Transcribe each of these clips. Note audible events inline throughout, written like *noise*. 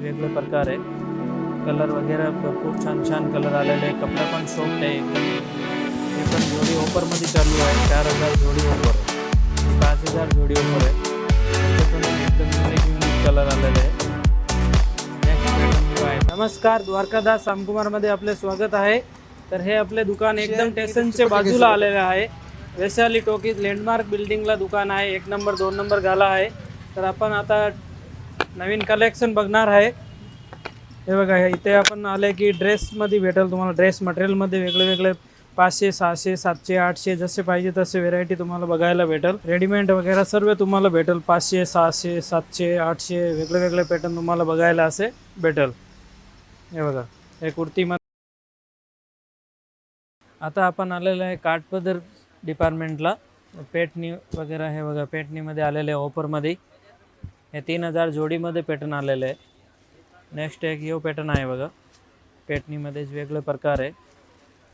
वेगवेगळे प्रकार आहेत. कलर वगैरे खूप छान छान कलर आलेले आहे कपडे पण सॉफ्ट आहे एकदम हे पण जोडी ऑफरमध्ये चालू आहे. चार हजार जोडी ऑफर आहे. पाच हजार जोडी ऑफर आहे. पण एकदम युनिक युनिक कलर आलेले आहे. नमस्कार द्वारकादास रामकुमारमध्ये आपले स्वागत आहे. तर हे आपले दुकान एकदम स्टेशनच्या बाजूला आलेले आहे. वैशाली टोकीज लँडमार्क बिल्डिंगला दुकान आहे. एक नंबर दोन नंबर गाला आहे. तर आपण आता नवीन कलेक्शन बघणार आहे. हे बघा हे इथे आपण आले की ड्रेसमध्ये भेटेल तुम्हाला. ड्रेस मटेरियलमध्ये वेगळे वेगळे पाचशे सहाशे सातशे आठशे जसे पाहिजे तसे व्हेरायटी तुम्हाला बघायला भेटेल. रेडीमेड वगैरे सर्व तुम्हाला भेटेल. पाचशे सहाशे सातशे आठशे वेगळे वेगळे पॅटर्न तुम्हाला बघायला असे भेटेल. हे बघा हे कुर्तीमध्ये आता आपण आलेलं आहे काठपदर डिपार्टमेंटला पेटणी वगैरे हे बघा पेटणीमध्ये आलेले आहे ऑफरमध्ये हे तीन हजार जोडीमध्ये पॅटर्न आलेलं आहे. नेक्स्ट एक यो पॅटर्न आहे बघा. पेटणीमध्येच वेगळे प्रकार आहे.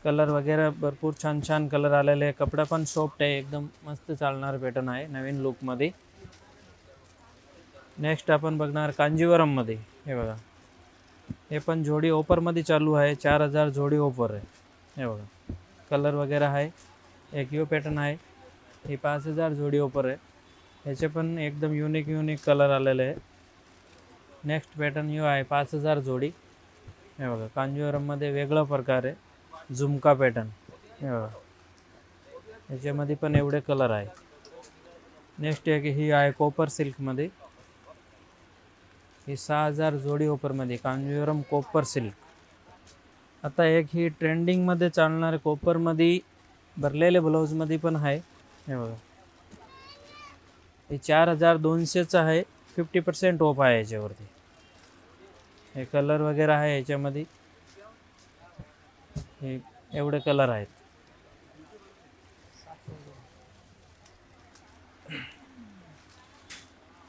कलर वगैरे भरपूर छान छान कलर आलेले आहे. कपडा पण सॉफ्ट आहे. एकदम मस्त चालणार पॅटर्न आहे नवीन लुकमध्ये नेक्स्ट आपण बघणार कांजीवरममध्ये. हे बघा. हे पण जोडी ऑफरमध्ये चालू आहे. चार हजार जोडी ऑफर आहे. हे बघा. कलर वगैरे आहे. एक यो पॅटर्न आहे. हे पाच हजार जोडी ऑफर आहे. ह्याचे पण एकदम युनिक युनिक कलर आलेले आहे. नेक्स्ट पॅटर्न यो आहे पाच हजार जोडी. हे बघा कांजीवरममध्ये वेगळा प्रकार आहे. झुमका पॅटर्न हे बघा. ह्याच्यामध्ये पण एवढे कलर आहे. नेक्स्ट एक ही आहे कोपर सिल्कमध्ये ही सहा हजार जोडी ओपरमध्ये कांजीवरम कोपर सिल्क आता एक ही ट्रेंडिंगमध्ये चालणारे कोपरमध्ये भरलेले ब्लाऊजमध्ये पण आहे. हे बघा. हे चार हजार दोनशेचं आहे. फिफ्टी पर्सेंट ऑफ आहे याच्यावरती. हे कलर वगैरे आहे याच्यामध्ये. हे एवढे कलर आहेत.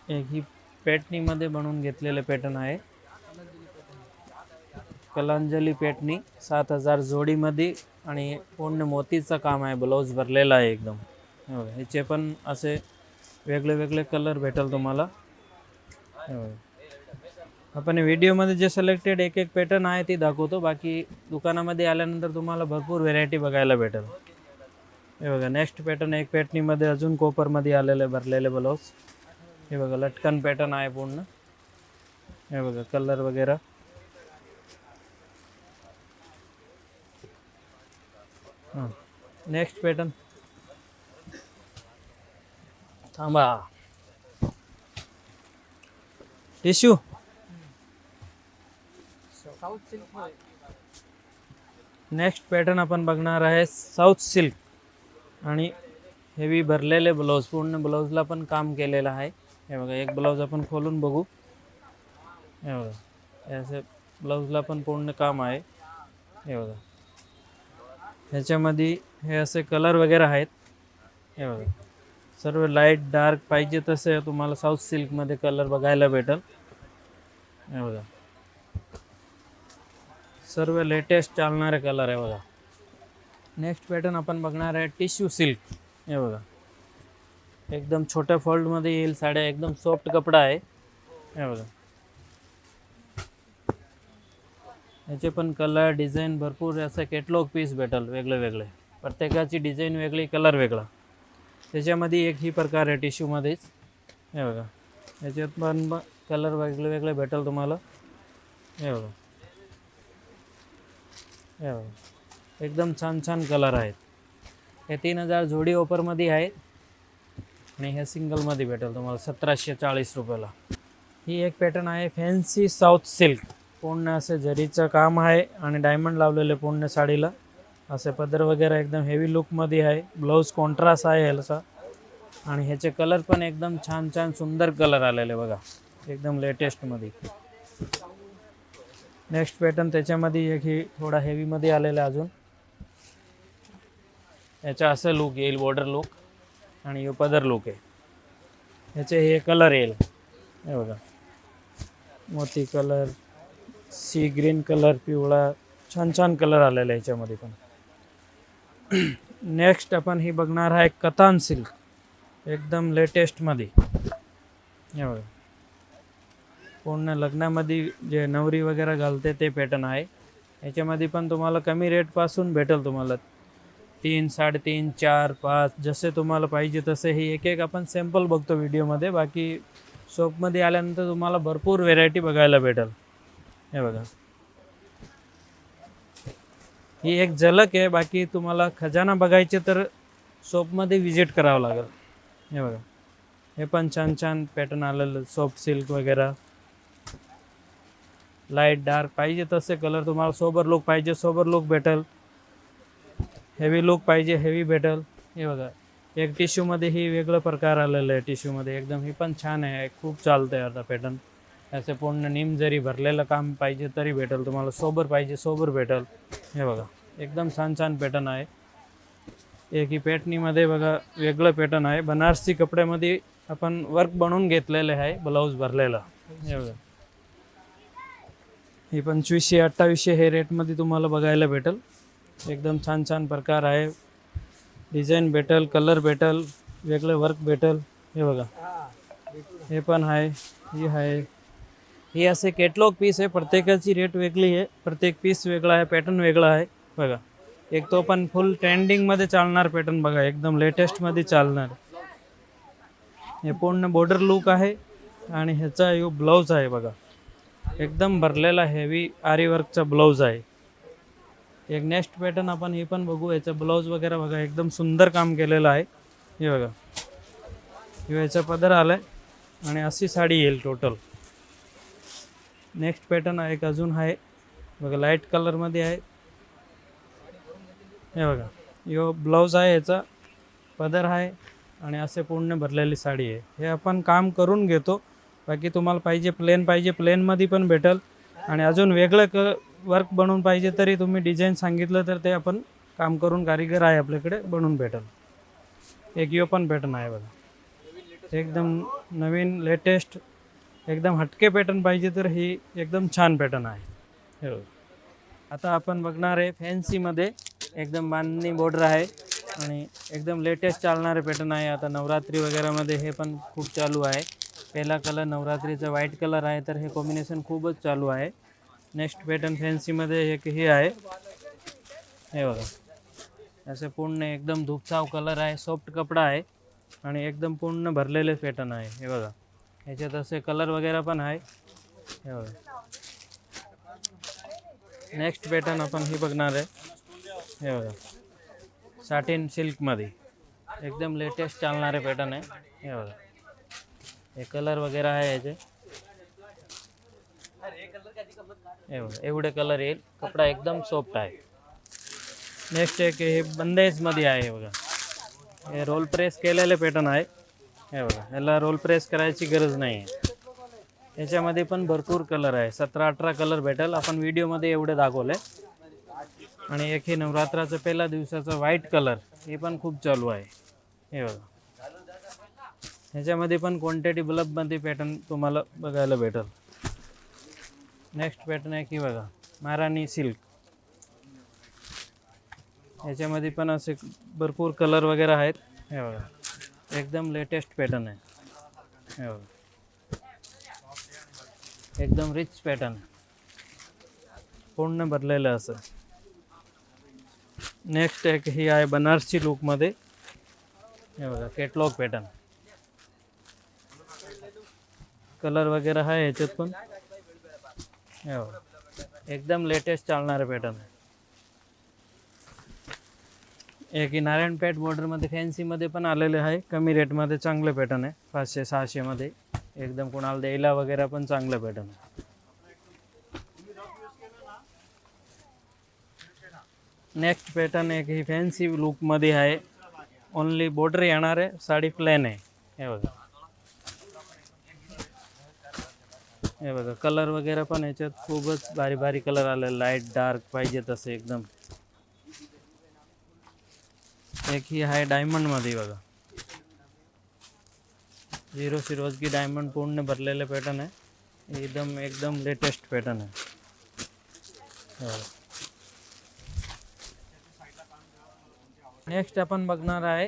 एक ही पेटणीमध्ये बनवून घेतलेलं पॅटर्न आहे. कलांजली पेटणी सात हजार जोडीमध्ये आणि पूर्ण मोतीचं काम आहे ब्लाऊज भरलेला आहे एकदम. ह्याचे पण असे वेगळे वेगळे कलर भेटेल तुम्हाला. आपण व्हिडिओमध्ये जे सिलेक्टेड एक एक पॅटर्न आहे ती दाखवतो. बाकी दुकानामध्ये आल्यानंतर तुम्हाला भरपूर व्हेरायटी बघायला भेटेल. हे बघा नेक्स्ट पॅटर्न एक पॅटनीमध्ये अजून कोपरमध्ये आलेले भरलेले ब्लाऊज हे बघा लटकन पॅटर्न आहे पूर्ण. हे बघा कलर वगैरे. हां. नेक्स्ट पॅटर्न थांबा. टिश्यू नेक्स्ट पॅटर्न आपण बघणार आहे साऊथ सिल्क आणि हेवी भरलेले ब्लाऊज पूर्ण ब्लाऊजला पण काम केलेलं आहे. हे बघा एक ब्लाऊज आपण खोलून बघू. हे बघा असे ब्लाऊजला पण पूर्ण काम आहे. हे बघा. ह्याच्यामध्ये हे असे कलर वगैरे आहेत. हे बघा. सर्व लाइट डार्क पाहिजे तसे तुम्हाला साऊथ सिल्कमध्ये कलर बघायला भेटेल. हे बघा. सर्व लेटेस्ट चालणारे कलर आहे बघा. नेक्स्ट पॅटर्न आपण बघणार आहे टिश्यू सिल्क हे बघा. एकदम छोट्या फॉल्डमध्ये येईल साड्या. एकदम सॉफ्ट कपडा आहे. हे बघा. याचे पण कलर डिझाईन भरपूर असं कॅटलॉग पीस भेटेल. वेगळे वेगळे प्रत्येकाची डिझाईन वेगळी कलर वेगळा. त्याच्यामध्ये एक ही प्रकार आहे टिश्यूमध्येच हे बघा. याच्यात पण कलर वेगळे वेगळे भेटेल तुम्हाला. हे बघा. हे बघा. एकदम छान छान कलर आहेत. हे तीन हजार जोडी ऑफरमध्ये आहेत. आणि हे सिंगलमध्ये भेटेल तुम्हाला सतराशे चाळीस रुपयाला. ही एक पॅटर्न आहे फॅन्सी साऊथ सिल्क पूर्ण असे जरीचं काम आहे आणि डायमंड लावलेले पूर्ण साडीला. असे पदर वगैरे एकदम हेवी लुकमध्ये आहे. ब्लाऊज कॉन्ट्रास्ट आहे ह्याचा आणि ह्याचे कलर पण एकदम छान छान सुंदर कलर आलेले बघा. एकदम लेटेस्टमध्ये नेक्स्ट पॅटर्न त्याच्यामध्ये एक ही थोडा हेवीमध्ये आलेला आहे अजून. याचा असं लुक येईल बॉर्डर लुक आणि हे पदर लुक आहे. ह्याचे हे कलर येईल. हे बघा. मोती कलर सी ग्रीन कलर पिवळा छान छान कलर आलेला आहे याच्यामध्ये पण. *clears throat* नेक्स्ट आपण ही बघणार आहे कतान सिल्क एकदम लेटेस्टमध्ये हे बघा. पूर्ण लग्नामध्ये जे नवरी वगैरे घालते ते पॅटर्न आहे. याच्यामध्ये पण तुम्हाला कमी रेटपासून भेटेल तुम्हाला. तीन साडेतीन चार पाच जसे तुम्हाला पाहिजे तसे ही एक एक आपण सॅम्पल बघतो व्हिडिओमध्ये बाकी शॉपमध्ये आल्यानंतर तुम्हाला भरपूर व्हेरायटी बघायला भेटेल. हे बघा. ही एक झलक आहे. बाकी तुम्हाला खजाना बघायचे तर सोपमध्ये व्हिजिट करावं लागेल. हे बघा. हे पण छान छान पॅटर्न आलेलं सॉफ्ट सिल्क वगैरे. लाइट डार्क पाहिजे तसे कलर तुम्हाला सोबर लुक पाहिजे सोबर लुक भेटेल. हेवी लुक पाहिजे हेवी भेटेल. हे बघा. एक टिश्यूमध्ये ही वेगळं प्रकार आलेलं आहे टिश्यूमध्ये एकदम ही पण छान आहे. खूप चालतं आहे आता पॅटर्न असे पूर्ण निम जरी भरलेलं काम पाहिजे तरी भेटेल. तुम्हाला सोबर पाहिजे सोबर भेटेल. हे बघा. एकदम छान छान पॅटर्न आहे. एक ही पॅटनीमध्ये बघा वेगळं पॅटर्न आहे. बनारसी कपड्यामध्ये आपण वर्क बनवून घेतलेले आहे ब्लाऊज भरलेला. हे बघा. ही पंचवीसशे अठ्ठावीसशे हे रेटमध्ये तुम्हाला बघायला भेटेल. एकदम छान छान प्रकार आहे. डिझाईन भेटेल कलर भेटेल वेगळं वर्क भेटेल. हे बघा. हे पण आहे. ही आहे. ही असे कॅटलॉग पीस आहे. प्रत्येकाची रेट वेगळी आहे. प्रत्येक पीस वेगळा आहे. पॅटर्न वेगळा आहे. बघा. एक तो पण फुल ट्रेंडिंगमध्ये चालणार पॅटर्न बघा. एकदम लेटेस्टमध्ये चालणार. हे पूर्ण बॉर्डर लुक आहे आणि ह्याचा यो ब्लाऊज आहे बघा. एकदम भरलेला हेवी आरी वर्कचा ब्लाऊज आहे. एक नेक्स्ट पॅटर्न आपण हे पण बघू. याचा ब्लाऊज वगैरे बघा. एकदम सुंदर काम केलेलं आहे. हे बघा. याचा पदर आलाय आणि अशी साडी येईल टोटल नेक्स्ट पॅटर्न एक अजून आहे. बघा लाइट कलरमध्ये आहे. हे बघा. यो ब्लाऊज आहे याचा पदर आहे आणि असे पूर्ण भरलेली साडी आहे. हे आपण काम करून घेतो. बाकी तुम्हाला पाहिजे प्लेन पाहिजे प्लेनमध्ये पण भेटेल. आणि अजून वेगळं क वर्क बनवून पाहिजे तरी तुम्ही डिझाईन सांगितलं तर ते आपण काम करून कारीगर आहे आपल्याकडे बनवून भेटेल. एक यो पण पॅटर्न आहे बघा. एकदम नवीन लेटेस्ट एकदम हटके पॅटर्न पाहिजे तर ही एकदम छान पॅटर्न आहे. आता आपण बघणार आहे फॅन्सीमध्ये एकदम बांधणी बॉर्डर आहे आणि एकदम लेटेस्ट चालणारे पॅटर्न आहे. आता नवरात्री वगैरेमध्ये हे पण खूप चालू आहे. पहिला कलर नवरात्रीचा व्हाईट कलर आहे तर हे कॉम्बिनेशन खूपच चालू आहे. नेक्स्ट पॅटर्न फॅन्सीमध्ये एक हे आहे. हे बघा. असे पूर्ण एकदम धुपसाव कलर आहे सॉफ्ट कपडा आहे आणि एकदम पूर्ण भरलेले पॅटर्न आहे. हे बघा. ह्याच्यात असे कलर वगैरे पण आहे. हे बघा. नेक्स्ट पॅटर्न आपण ही बघणार आहे. हे बघा. साटिन सिल्कमध्ये एकदम लेटेस्ट चालणारे पॅटर्न आहे. हे बघा. हे कलर वगैरे आहे याचे. हे बघा एवढे कलर येईल. कपडा एकदम सॉफ्ट आहे. नेक्स्ट एक हे बंदेजमध्ये आहे हे बघा. हे रोल प्रेस केलेले पॅटर्न आहे. हे बघा ह्याला रोल प्रेस करायची गरज नाही आहे याच्यामध्ये पण भरपूर कलर आहे. सतरा अठरा कलर भेटेल. आपण व्हिडिओमध्ये एवढे दाखवले. आणि एक हे नवरात्राचं पहिल्या दिवसाचं व्हाईट कलर हे पण खूप चालू आहे. हे बघा. ह्याच्यामध्ये पण क्वांटिटी बल्बमध्ये पॅटर्न तुम्हाला बघायला भेटेल? नेक्स्ट पॅटर्न आहे की बघा महाराणी सिल्क ह्याच्यामध्ये पण असे भरपूर कलर वगैरे आहेत. हे बघा. एकदम लेटेस्ट पॅटर्न आहे. हे बघा. एकदम रिच पॅटर्न पूर्ण भरलेलं असं. नेक्स्ट एक ही आहे बनारसी लुकमध्ये हे बघा केटलॉग पॅटर्न कलर वगैरे आहे ह्याच्यात पण. हे बघा एकदम लेटेस्ट चालणारे पॅटर्न आहे. एक ही नारायणपेठ बॉर्डरमध्ये फॅन्सीमध्ये पण आलेले आहे. कमी रेटमध्ये चांगलं पॅटर्न आहे. पाचशे सहाशेमध्ये एकदम कोणाला द्यायला वगैरे पण चांगलं पॅटर्न आहे. नेक्स्ट पॅटर्न एक ही फॅन्सी लुकमध्ये आहे. ओनली बॉर्डर येणार साडी प्लेन हे हे बघा. कलर वगैरे पण याच्यात खूपच भारी भारी कलर आले. लाईट डार्क पाहिजे तसे एकदम. एक ही आहे डायमंडमध्ये बघा. झिरो सिरोजकी डायमंड पूर्ण भरलेले पॅटर्न आहे. एकदम एकदम लेटेस्ट पॅटर्न आहे. नेक्स्ट आपण बघणार आहे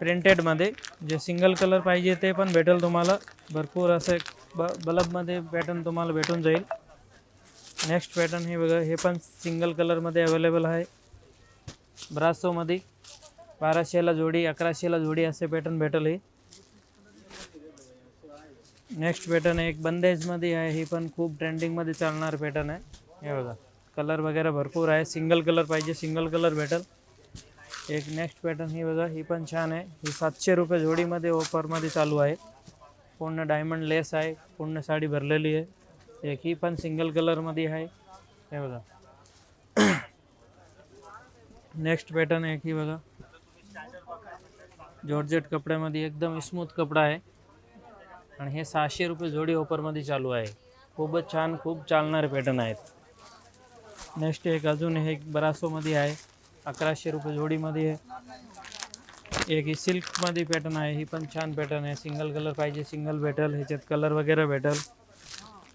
प्रिंटेडमध्ये जे सिंगल कलर पाहिजे ते पण भेटेल तुम्हाला. भरपूर असे ब बल्बमध्ये पॅटर्न तुम्हाला भेटून जाईल. नेक्स्ट पॅटर्न हे बघा हे पण सिंगल कलरमध्ये अवेलेबल आहे. ब्रासोमध्ये बाराशेला जोडी अकराशेला जोडी असे पॅटर्न भेटेल हे. नेक्स्ट पॅटर्न एक बंदेजमध्ये आहे. हे पण खूप ट्रेंडिंगमध्ये चालणार पॅटर्न आहे. हे बघा कलर वगैरे भरपूर आहे. सिंगल कलर पाहिजे सिंगल कलर भेटेल. एक नेक्स्ट पॅटर्न ही बघा ही पण छान आहे. ही सातशे रुपये जोडीमध्ये ऑफरमध्ये चालू आहे. पूर्ण डायमंड लेस आहे पूर्ण साडी भरलेली आहे. एक ही पण सिंगल कलरमध्ये आहे. हे बघा. *clears throat* नेक्स्ट पॅटर्न एक ही बघा. जॉर्जेट कपड्यामध्ये एकदम स्मूथ कपडा आहे. आणि हे सहाशे रुपये जोडी ऑफरमध्ये चालू आहे. खूपच छान खूप चालणारे पॅटर्न आहेत. नेक्स्ट एक अजून हे एक बरासोमध्ये आहे. अकराशे रुपये जोडीमध्ये. आहे एक ही सिल्कमध्ये पॅटर्न आहे ही पण छान पॅटर्न आहे. सिंगल कलर पाहिजे सिंगल भेटेल ह्याच्यात कलर वगैरे भेटेल.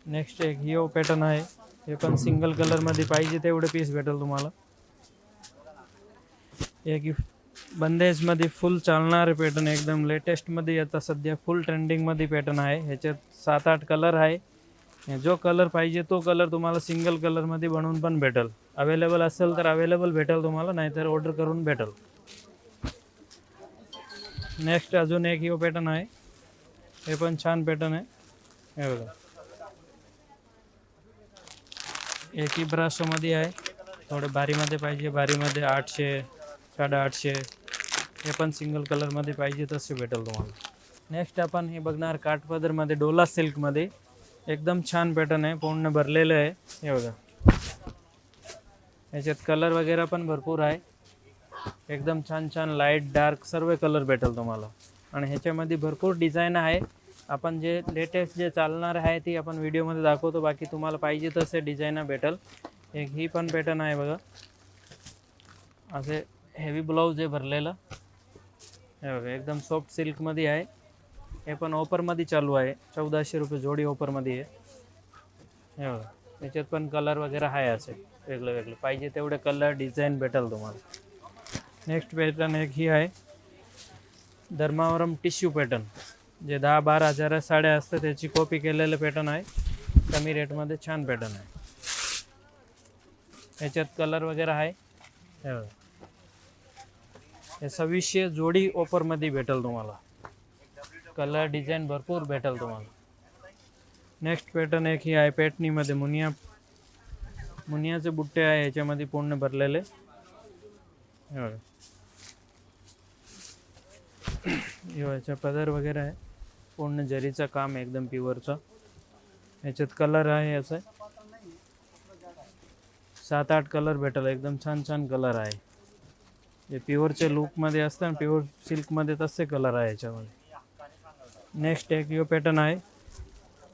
नेक्स्ट एक हिओ पॅटर्न आहे हे पण सिंगल कलरमध्ये पाहिजे तेवढे पीस भेटेल तुम्हाला. एक ही बंदेजमध्ये फुल चालणारे पॅटर्न एकदम लेटेस्टमध्ये आता सध्या फुल ट्रेंडिंगमध्ये पॅटर्न आहे. ह्याच्यात सात आठ कलर आहे. जो कलर पाहिजे तो कलर तुम्हाला सिंगल कलरमध्ये बनवून पण भेटेल. अवेलेबल असेल तर अवेलेबल भेटेल तुम्हाला नाहीतर ऑर्डर करून भेटेल. नेक्स्ट अजून एक हिओ पॅटर्न आहे. हे पण छान पॅटर्न आहे. हे बघा. एक ही ब्रशमध्ये आहे. थोडे भारीमध्ये पाहिजे भारीमध्ये आठशे साडेआठशे हे पण सिंगल कलरमध्ये पाहिजे तसे भेटेल तुम्हाला. नेक्स्ट आपण हे बघणार काठपदरमध्ये डोला सिल्कमध्ये एकदम छान पॅटर्न आहे पूर्ण भरलेलं आहे. हे बघा. याच्यात कलर वगैरे पण भरपूर आहे. एकदम छान छान लाइट डार्क सर्व कलर भेटेल तुम्हाला. आणि ह्याच्यामध्ये भरपूर डिझाईन आहे. आपण जे लेटेस्ट जे चालणार आहे ती आपण व्हिडिओमध्ये दाखवतो. बाकी तुम्हाला पाहिजे तसे डिझाईन भेटेल. एक ही पण पॅटर्न आहे बघा. असे हेवी ब्लाऊज आहे भरलेलं. हे बघा एकदम सॉफ्ट सिल्कमध्ये आहे. हे पण ऑफरमध्ये चालू आहे. चौदाशे रुपये जोडी ऑफरमध्ये आहे. हे बघा याच्यात पण कलर वगैरे आहे असे. वेगळं वेगळं. पाहिजे तेवढे कलर डिझाईन भेटेल तुम्हाला. नेक्स्ट पॅटर्न एक ही आहे. धर्मावरम टिश्यू पॅटर्न जे दहा बारा हजार साड्या असतात त्याची कॉपी केलेलं पॅटर्न आहे. कमी रेटमध्ये छान पॅटर्न आहे. याच्यात कलर वगैरे आहे. हे बघा. हे सव्वीसशे जोडी ऑफरमध्ये भेटेल तुम्हाला. कलर डिझाईन भरपूर भेटेल तुम्हाला. नेक्स्ट पॅटर्न एक ही आहे पॅटनीमध्ये मुनिया मुनियाचे बुट्टे आहे याच्यामध्ये पूर्ण भरलेले. याचा पदर वगैरे आहे. पूर्ण जरीचं काम आहे एकदम प्युअरचं याच्यात कलर आहे असं. सात आठ कलर भेटेल एकदम छान छान कलर आहे. जे प्युअरच्या लुकमध्ये असतं प्युअर सिल्कमध्ये तसे कलर आहे याच्यामध्ये. नेक्स्ट एक यो पॅटर्न आहे.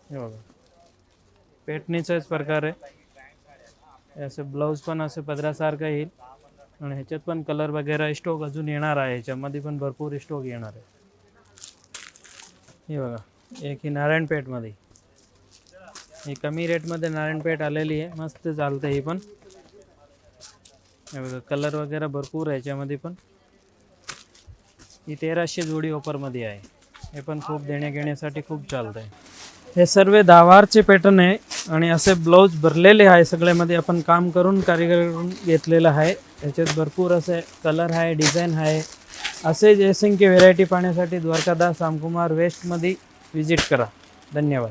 हे बघा. पेटणीचाच प्रकार आहे. असं ब्लाऊज पण असं पदरासारखं येईल. आणि ह्याच्यात पण कलर वगैरे स्टॉक अजून येणार आहे. ह्याच्यामध्ये पण भरपूर स्टॉक येणार आहे. हे बघा. एक ही नारायणपेठमध्ये ही कमी रेटमध्ये नारायणपेठ आलेली आहे. मस्त चालतं ही पण. हे बघा कलर वगैरे भरपूर आहे याच्यामध्ये पण. ही तेराशे जोडी ऑफरमध्ये आहे. हे पण खूप देण्या घेण्यासाठी खूप चालतं आहे हे सर्व दावारचे पॅटर्न आहे आणि असे ब्लाऊज भरलेले आहे सगळ्यामध्ये. आपण काम करून कारिगर करून घेतलेलं आहे. याच्यात भरपूर असे कलर आहे डिझाईन आहे. असे असंख्य व्हेरायटी पाहण्यासाठी द्वारकादास रामकुमार वेस्टमध्ये व्हिजिट करा. धन्यवाद.